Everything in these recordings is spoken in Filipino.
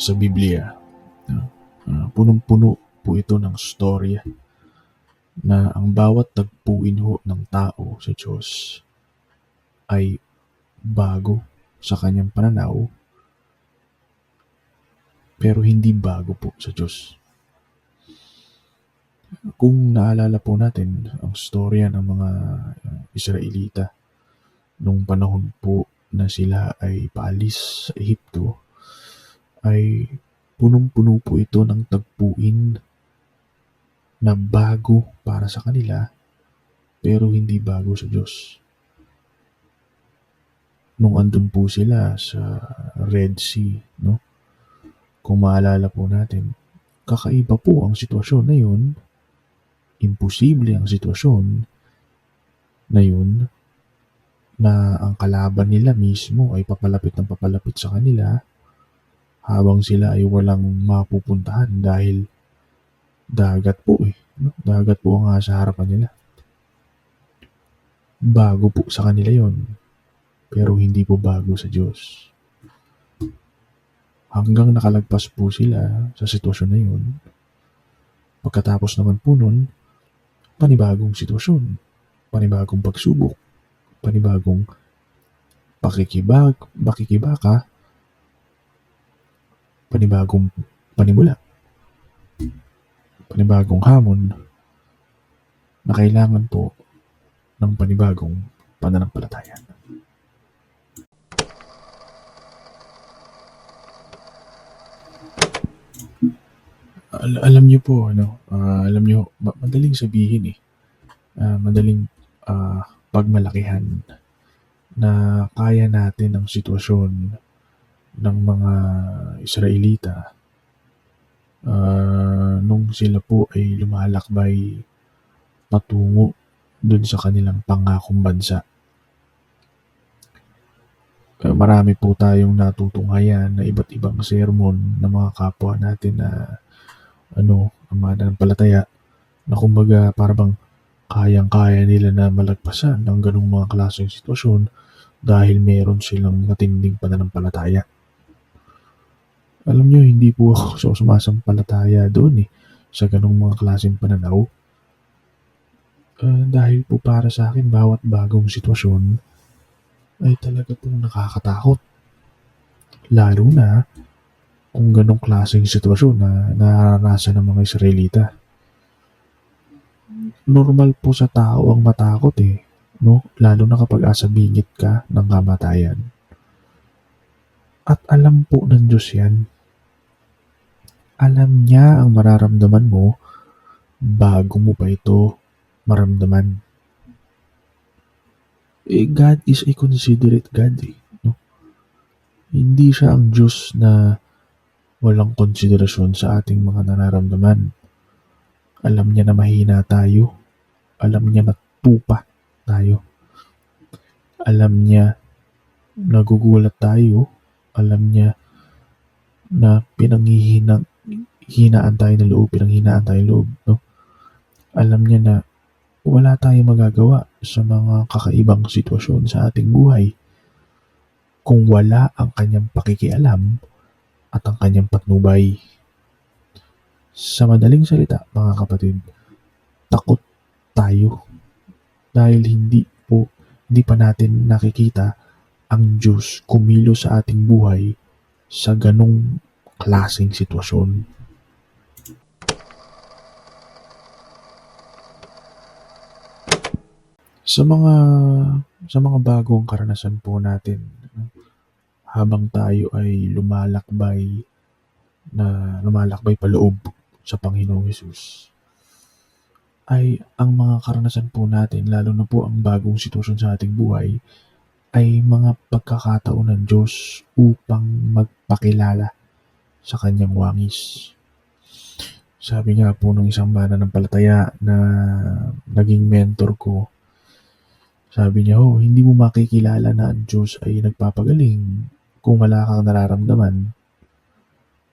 sa Biblia. Ah, punong-puno po ito ng storya na ang bawat tagpuin ho ng tao sa Diyos ay bago sa kanyang pananaw pero hindi bago po sa Diyos. Kung naalala po natin ang storya ng mga uh, Israelita nung panahon po na sila ay paalis sa Ehipto ay punong-puno po ito ng tagpuin na bago para sa kanila pero hindi bago sa Diyos. Nung andun po sila sa Red Sea, no? Kung maalala po natin, kakaiba po ang sitwasyon na yun. Imposible ang sitwasyon na yun na ang kalaban nila mismo ay papalapit ng papalapit sa kanila habang sila ay walang mapupuntahan dahil dagat po eh. No? Dagat po ang sa harapan nila. Bago po sa kanila yon pero hindi po bago sa Diyos. Hanggang nakalagpas po sila sa sitwasyon na yun. Pagkatapos naman po nun, panibagong sitwasyon, panibagong pagsubok, panibagong pakikibag, pakikibaka, panibagong panimula, panibagong hamon na kailangan po ng panibagong pananampalataya. Al- alam niyo po, ano, ah, alam niyo, ma- madaling sabihin eh. Ah, madaling ah, pagmalakihan na kaya natin ang sitwasyon ng mga Israelita ah, nung sila po ay lumalakbay patungo dun sa kanilang pangakong bansa. Ah, marami po tayong natutunghayan na iba't ibang sermon ng mga kapwa natin na ano, ang palataya na kumbaga parang kayang-kaya nila na malagpasan ng ganong mga klaseng sitwasyon dahil meron silang matinding pananampalataya. Alam nyo, hindi po ako sumasampalataya doon eh sa ganong mga klaseng pananaw. Uh, dahil po para sa akin, bawat bagong sitwasyon ay talaga pong nakakatakot. Lalo na kung ganong klaseng sitwasyon na naranasan ng mga Israelita. Normal po sa tao ang matakot eh, no? Lalo na kapag asa bingit ka ng kamatayan. At alam po ng Diyos yan. Alam niya ang mararamdaman mo bago mo pa ito maramdaman. Eh, God is a considerate God eh. No? Hindi siya ang Diyos na walang konsiderasyon sa ating mga nararamdaman. Alam niya na mahina tayo. Alam niya na tupa tayo. Alam niya nagugulat tayo. Alam niya na pinanghihinang hinaan tayo ng loob, pinanghinaan tayo ng loob. No? Alam niya na wala tayong magagawa sa mga kakaibang sitwasyon sa ating buhay kung wala ang kanyang pakikialam at ang kanyang patnubay. Sa madaling salita, mga kapatid, takot tayo dahil hindi po hindi pa natin nakikita ang Diyos kumilo sa ating buhay sa ganong klaseng sitwasyon. Sa mga sa mga bagong karanasan po natin, habang tayo ay lumalakbay na lumalakbay paloob sa Panginoong Hesus ay ang mga karanasan po natin, lalo na po ang bagong sitwasyon sa ating buhay, ay mga pagkakataon ng Diyos upang magpakilala sa kanyang wangis. Sabi nga po ng isang mananampalataya na naging mentor ko, sabi niya, oh, hindi mo makikilala na ang Diyos ay nagpapagaling kung wala kang nararamdaman,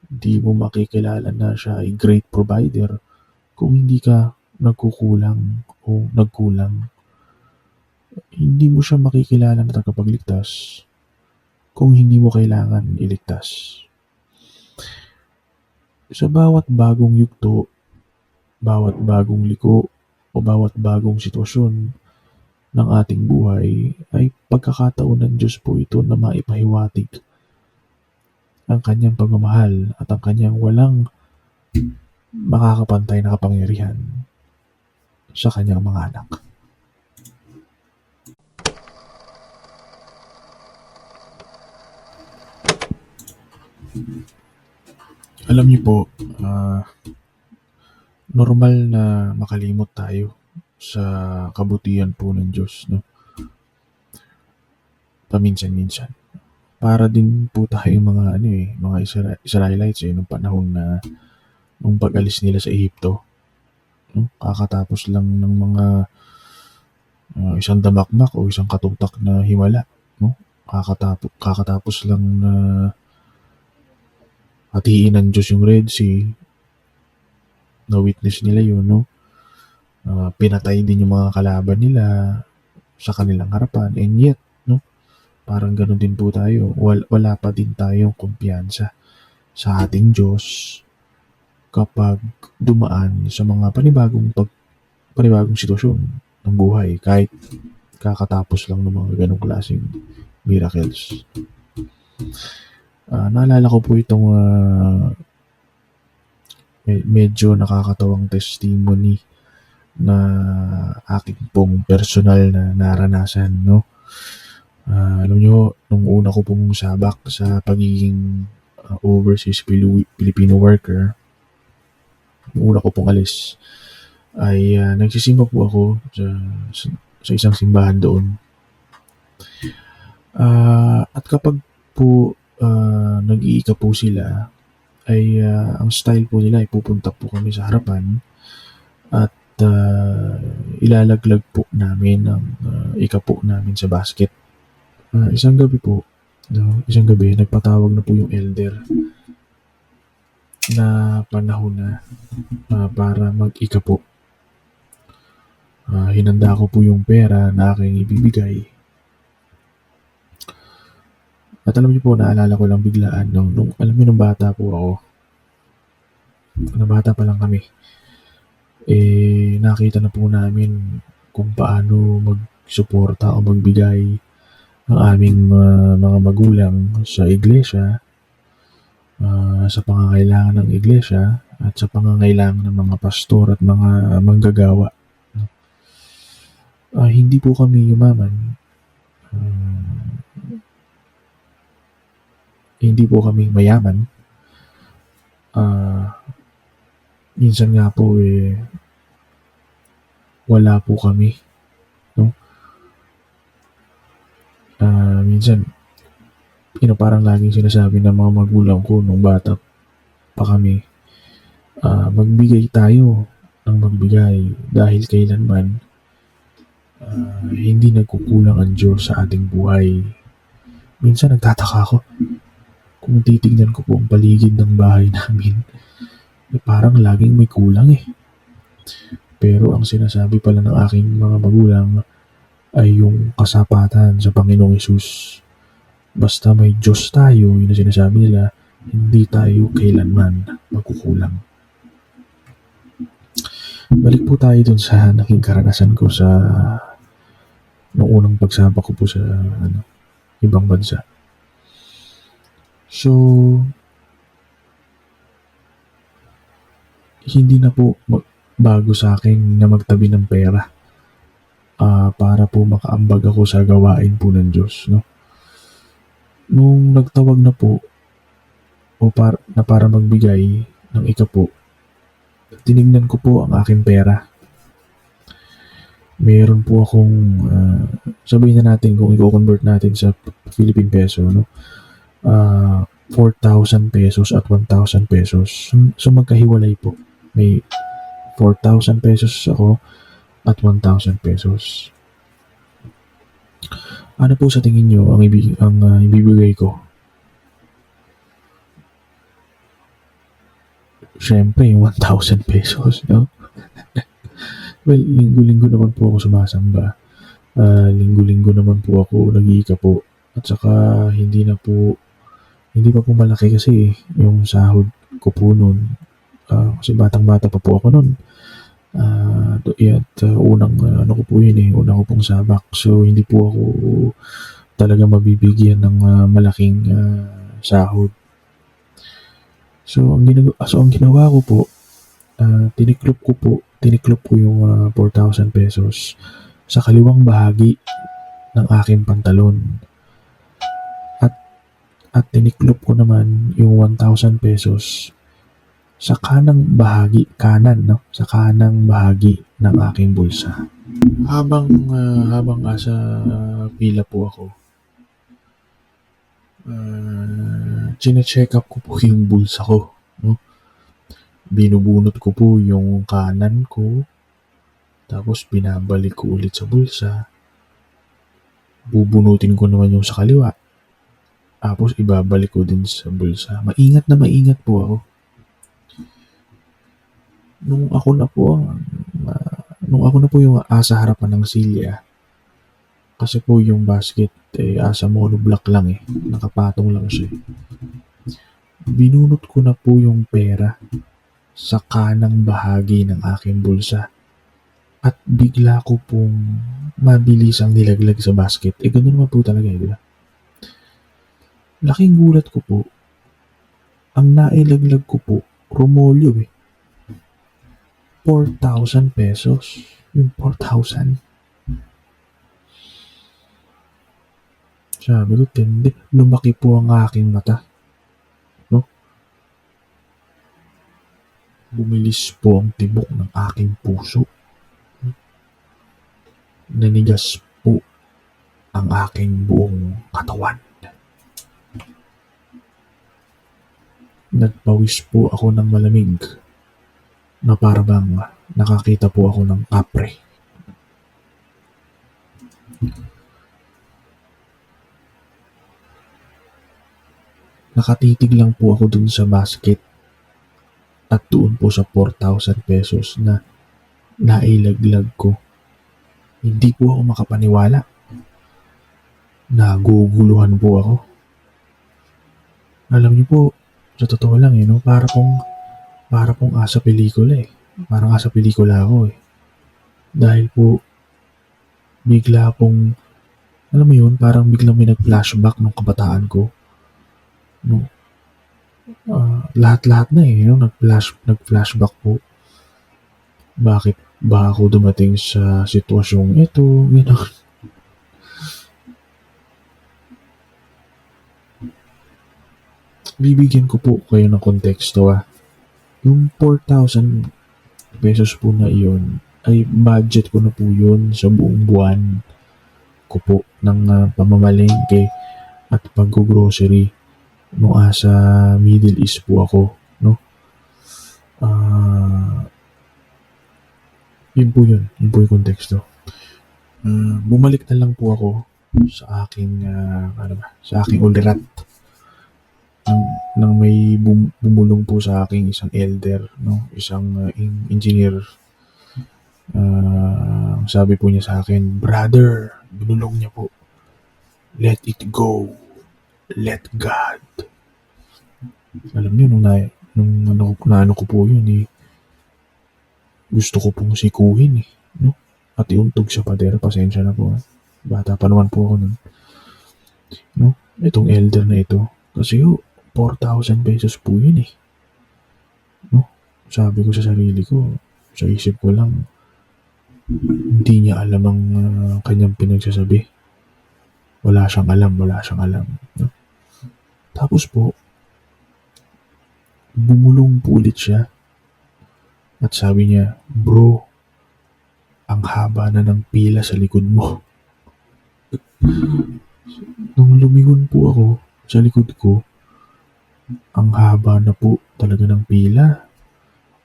hindi mo makikilala na siya ay great provider kung hindi ka nagkukulang o nagkulang. Hindi mo siya makikilala na tagapagligtas kung hindi mo kailangan iligtas. sa bawat bagong yugto, bawat bagong liko, o bawat bagong sitwasyon ng ating buhay ay pagkakataon ng Diyos po ito na maipahiwatig ang kanyang pagmamahal at ang kanyang walang makakapantay na kapangyarihan sa kanyang mga anak. Alam niyo po, ah, normal na makalimot tayo sa kabutihan po ng Diyos, no? Paminsan-minsan. Para din po tayo mga ano eh, mga Isra- Israelites eh, nung panahon na nung pag-alis nila sa Ehipto. No? Kakatapos lang ng mga ah, isang damakmak o isang katutak na himala. No? Kakatapos, kakatapos lang na hatiin ng Diyos yung Red Sea. Na-witness nila yun, no? Ah, pinatay din yung mga kalaban nila sa kanilang harapan. And yet, no? Parang ganun din po tayo. Wal, wala pa din tayong kumpiyansa sa ating Diyos kapag dumaan sa mga panibagong pag panibagong sitwasyon ng buhay kahit kakatapos lang ng mga ganong klaseng miracles. Ah, naalala ko po itong me- medyo nakakatawang testimony na aking pong personal na naranasan, no? Ah, alam nyo, nung una ko pong sabak sa pagiging ah, overseas Pili- Filipino worker, nung una ko pong alis, ay ah, nagsisimba po ako sa, sa, sa isang simbahan doon. Ah, at kapag po ah, nag-iika po sila, ay ah, ang style po nila ay pupunta po kami sa harapan at ah, ilalaglag po namin ang ah, ika po namin sa basket. Ah, isang gabi po, no, isang gabi, nagpatawag na po yung elder na panahon na ah, para mag-ika po. Ah, hinanda ko po yung pera na aking ibibigay. At alam niyo po, naalala ko lang biglaan nung, nung alam niyo nung bata po ako, nung bata pa lang kami, eh, nakita na po namin kung paano magsuporta o magbigay ang aming ah, mga magulang sa iglesia, ah, sa pangangailangan ng iglesia, at sa pangangailangan ng mga pastor at mga manggagawa. Ah, hindi po kami yumaman. Ah, hindi po kami mayaman. Ah, minsan nga po eh, wala po kami. No? Ah, minsan, you know, parang laging sinasabi ng mga magulang ko nung bata pa kami, ah, magbigay tayo ng magbigay dahil kailanman ah, hindi nagkukulang ang Diyos sa ating buhay. Minsan nagtataka ako, kung titignan ko po ang paligid ng bahay namin, eh, parang laging may kulang eh. Pero ang sinasabi pala ng aking mga magulang ay yung kasapatan sa Panginoong Isus. Basta may Diyos tayo, yun ang sinasabi nila, hindi tayo kailanman magkukulang. Balik po tayo dun sa naging karanasan ko sa noong unang pagsabak ko po sa ano, ibang bansa. So, hindi na po bago sa akin na magtabi ng pera ah, para po makaambag ako sa gawain po ng Diyos. No? Nung nagtawag na po o par- na para magbigay ng ika po, tinignan ko po ang aking pera. Meron po akong, ah, sabihin na natin kung i-convert natin sa Philippine peso, no? Ah, 4,000 pesos at 1,000 pesos. So, magkahiwalay po. May 4,000 pesos ako at 1,000 pesos. Ano po sa tingin nyo ang, ibig, ang ah, ibibigay ko? Siyempre, yung 1,000 pesos, no? well, linggo-linggo naman po ako sumasamba. Ah, linggo-linggo naman po ako nag po. At saka, hindi na po, hindi pa po malaki kasi eh, yung sahod ko po nun. Ah, kasi batang-bata pa po ako nun. Ah, do at uh, unang uh, ano ko po yun eh, una ko pong sabak. So, hindi po ako talaga mabibigyan ng uh, malaking uh, sahod. So, ang, ginag so, ang ginawa ko po, uh, tiniklop ko po, tiniklop ko yung uh, 4,000 pesos sa kaliwang bahagi ng aking pantalon. At, tiniklop ko naman yung 1,000 pesos sa kanang bahagi, kanan, no? Sa kanang bahagi ng aking bulsa. Habang uh, habang asa pila po ako, uh, chine-check up ko po yung bulsa ko, no? Binubunot ko po yung kanan ko, tapos binabalik ko ulit sa bulsa. Bubunutin ko naman yung sa kaliwa. Tapos ibabalik ko din sa bulsa. Maingat na maingat po ako. Nung ako na po ang nung ako na po yung asa harapan ng silya kasi po yung basket eh asa monoblock lang eh. Nakapatong lang siya binunot ko na po yung pera sa kanang bahagi ng aking bulsa. At bigla ko pong mabilis ang nilaglag sa basket. Eh ganun naman po talaga eh di ba laking gulat ko po ang nailaglag ko po romolyo eh 4,000 pesos. Yung 4,000. Sabi ko, tindi. Lumaki po ang aking mata. No? Bumilis po ang tibok ng aking puso. Nanigas po ang aking buong katawan. Nagpawis po ako ng malamig na para nakakita po ako ng kapre. Nakatitig lang po ako dun sa basket at doon po sa 4,000 pesos na nailaglag ko. Hindi po ako makapaniwala. Naguguluhan po ako. Alam niyo po, sa totoo lang eh, no? para pong para pong asa pelikula eh. Parang asa pelikula ako eh. Dahil po, bigla pong, alam mo yun, parang biglang may nag-flashback nung kabataan ko. No, uh, lahat-lahat na eh, no? nag-flash, nag-flashback po. Bakit ba ako dumating sa sitwasyong ito, gano'n. Bibigyan ko po kayo ng konteksto ah yung 4,000 pesos po na iyon ay budget ko na po yun sa buong buwan ko po ng uh, pamamalengke at pag-grocery nung asa Middle East po ako, no? Uh, yun po yun. Yun po yung konteksto. Uh, bumalik na lang po ako sa aking, uh, ano ba, sa aking ulirat nang, nang may bum, bumulong po sa akin isang elder, no? isang uh, engineer. Uh, sabi po niya sa akin, Brother, binulong niya po, let it go. Let God. Alam niyo, nung, na, nung ano, na ano ko po yun, eh, gusto ko pong sikuhin eh. No? At iuntog sa pader, pasensya na po. Eh. Bata pa naman po ako nun. No? Itong elder na ito. Kasi oh, 4,000 pesos po yun eh. No? Sabi ko sa sarili ko, sa isip ko lang, hindi niya alam ang uh, kanyang pinagsasabi. Wala siyang alam, wala siyang alam. No? Tapos po, bumulong po ulit siya. At sabi niya, bro, ang haba na ng pila sa likod mo. Nung lumingon po ako sa likod ko, ang haba na po talaga ng pila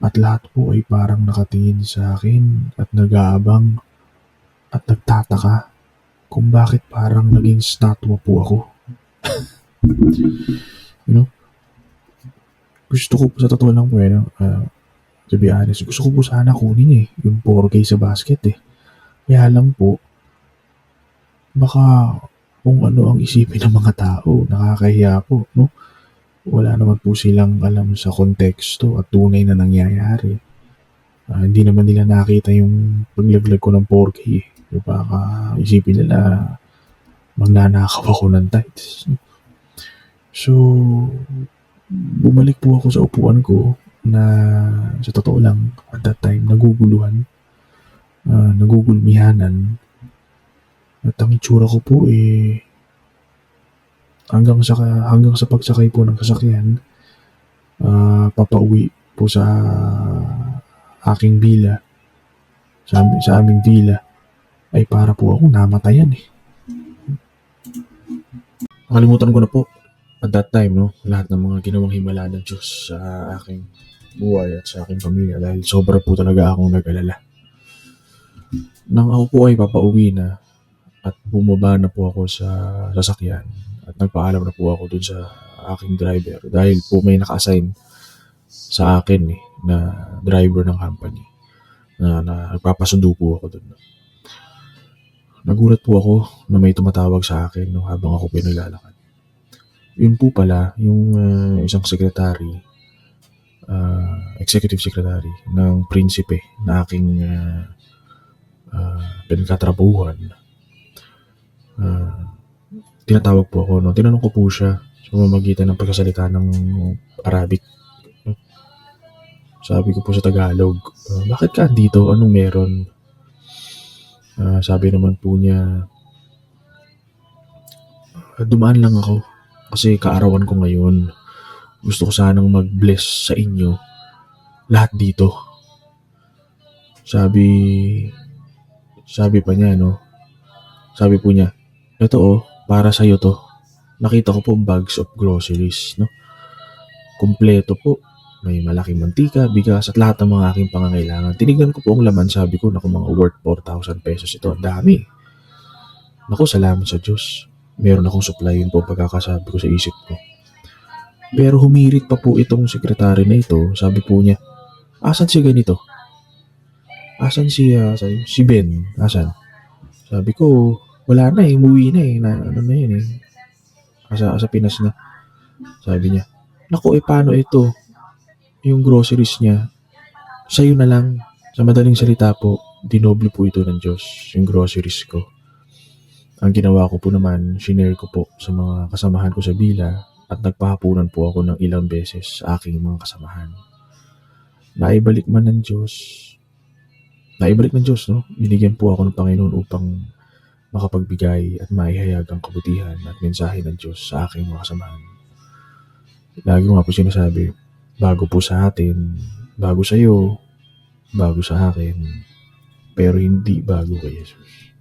at lahat po ay parang nakatingin sa akin at nag-aabang at nagtataka kung bakit parang naging statwa po ako. you know? Gusto ko po sa totoo lang po eh, no? uh, to be honest, gusto ko po sana kunin eh, yung 4K sa basket eh. Kaya lang po, baka kung ano ang isipin ng mga tao, nakakahiya po, no? Wala naman po silang alam sa konteksto at tunay na nangyayari. Ah, hindi naman nila nakita yung paglaglag ko ng 4K. eh. Di ba? Baka isipin nila magnanakaw ako ng tights. So, bumalik po ako sa upuan ko na sa totoo lang at that time naguguluhan, ah, nagugulmihanan. At ang itsura ko po eh hanggang sa hanggang sa pagsakay po ng sasakyan ah, papauwi po sa aking villa sa, ami- sa aming villa ay para po ako namatayan eh. Nakalimutan ko na po at that time no, lahat ng mga ginawang himala ng Diyos sa aking buhay at sa aking pamilya dahil sobra po talaga akong nag-alala. Nang ako po ay papauwi na at bumaba na po ako sa sasakyan at nagpaalam na po ako dun sa aking driver dahil po may naka-assign sa akin eh, na driver ng company na, na nagpapasundo po ako dun. Nagulat po ako na may tumatawag sa akin no, habang ako pinaglalakad. Yun po pala, yung ah, isang secretary, ah, executive secretary ng prinsipe na aking uh, pinagtatrabahuhan. Ah, tinatawag po ako, no? tinanong ko po siya sa pamamagitan ng pagkasalita ng Arabic. Sabi ko po sa Tagalog, "Ah, bakit ka dito? Anong meron? Ah, sabi naman po niya, "Ah, dumaan lang ako kasi kaarawan ko ngayon. Gusto ko sanang mag-bless sa inyo lahat dito. Sabi, sabi pa niya, no? Sabi po niya, ito oh, para sa'yo to. Nakita ko po bags of groceries, no? Kompleto po. May malaking mantika, bigas, at lahat ng mga aking pangangailangan. Tinignan ko po ang laman, sabi ko, naku mga worth 4,000 pesos ito. Ang dami. Naku, salamat sa Diyos. Meron akong supply yun po pagkakasabi ko sa isip ko. Pero humirit pa po itong sekretary na ito. Sabi po niya, asan si ganito? Asan si, si, si Ben? Asan? Sabi ko, wala na eh, umuwi na eh. Na, ano na yun eh. Asa, sa Pinas na. Sabi niya, naku eh paano ito? Yung groceries niya, sa'yo na lang. Sa madaling salita po, dinoble po ito ng Diyos, yung groceries ko. Ang ginawa ko po naman, shinare ko po sa mga kasamahan ko sa bila at nagpahapunan po ako ng ilang beses sa aking mga kasamahan. Naibalik man ng Diyos, naibalik ng Diyos, no? Binigyan po ako ng Panginoon upang makapagbigay at maihayag ang kabutihan at mensahe ng Diyos sa aking mga kasamahan. Lagi ko nga po sinasabi, bago po sa atin, bago sa iyo, bago sa akin, pero hindi bago kay Jesus.